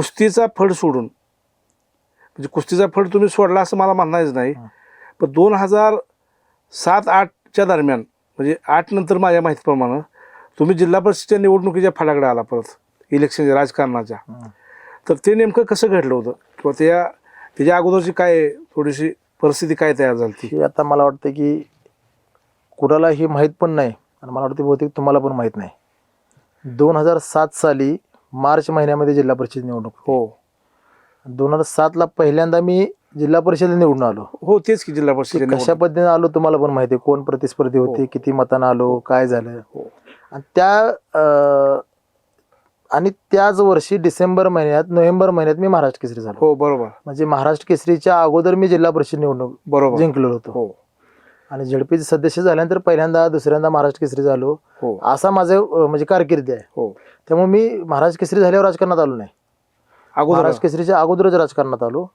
कुस्तीचा फड सोडून. म्हणजे कुस्तीचा फड तुम्ही सोडला असं मला म्हणायचं नाही. पण दोन हजार सात आठच्या दरम्यान म्हणजे आठ नंतर माझ्या माहितीप्रमाणे तुम्ही जिल्हा परिषदेच्या निवडणुकीच्या फडाकडे आला परत इलेक्शनच्या राजकारणाच्या. तर ते नेमकं कसं घडलं होतं? किंवा त्या त्याच्या अगोदरची काय थोडीशी परिस्थिती काय तयार झाली ती आता मला वाटतं की कुणाला ही माहीत पण नाही आणि मला वाटतं बहुतेक तुम्हाला पण माहीत नाही. दोन हजार सात साली मार्च महिन्यामध्ये जिल्हा परिषद निवडणूक हो. दोन हजार सातला पहिल्यांदा मी जिल्हा परिषद निवडून आलो. हो तेच की जिल्हा परिषद कशा पद्धतीने आलो तुम्हाला पण माहिती आहे. कोण प्रतिस्पर्धी होते हो. किती मतानं आलो काय झालं? हो. आणि त्या आणि त्याच वर्षी डिसेंबर महिन्यात नोव्हेंबर महिन्यात मी महाराष्ट्र केसरी झालो. हो बरोबर. म्हणजे महाराष्ट्र केसरीच्या अगोदर मी जिल्हा परिषद निवडणूक बरोबर. जिंकलो होतो. हो. आणि झडपीचे सदस्य झाल्यानंतर पहिल्यांदा दुसऱ्यांदा महाराष्ट्र केसरी झालो. हो. असा माझं अं, म्हणजे कारकिर्दी आहे. हो. त्यामुळे मी महाराष्ट्र केसरी झाल्यावर राजकारणात आलो नाही. अगोदर महाराष्ट्र केसरीच्या अगोदरच राजकारणात आलो.